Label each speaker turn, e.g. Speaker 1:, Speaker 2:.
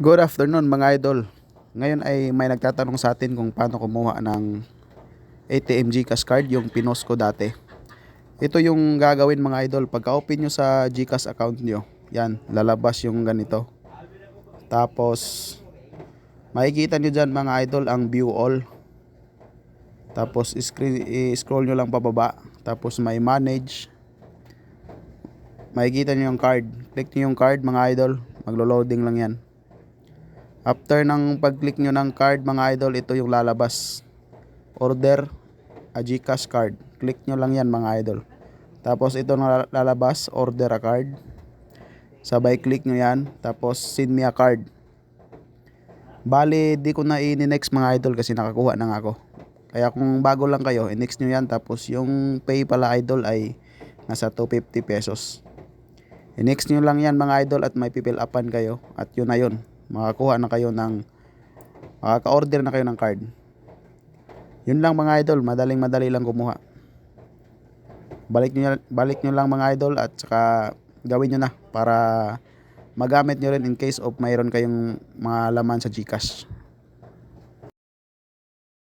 Speaker 1: Good afternoon mga idol. Ngayon ay may nagtatanong sa atin kung paano kumuha ng ATM Gcash card yung pinos ko dati. Ito yung gagawin mga idol. Pagka open nyo sa Gcash account nyo, yan, lalabas yung ganito. Tapos, makikita nyo dyan mga idol ang view all. Tapos, i-scroll nyo lang pababa. Tapos, may manage. Makikita nyo yung card. Click nyo yung card mga idol. Maglo-loading lang yan. After ng pag-click nyo ng card mga idol, ito yung lalabas. Order a Gcash card. Click nyo lang yan mga idol. Tapos ito na lalabas, order a card. Sabay click nyo yan. Tapos send me a card. Bali, di ko na i-next mga idol kasi nakakuha na nga ako. Kaya kung bago lang kayo, i-next nyo yan. Tapos yung pay pala idol ay nasa 250 pesos. I-next nyo lang yan mga idol at may pipil upan kayo. At yun na yun. Makakuha na kayo ng makaka-order na kayo ng card. Yun lang mga idol, madaling madali lang kumuha. Balik nyo, balik nyo lang mga idol at saka gawin nyo na para magamit nyo rin in case of mayroon kayong mga laman sa Gcash.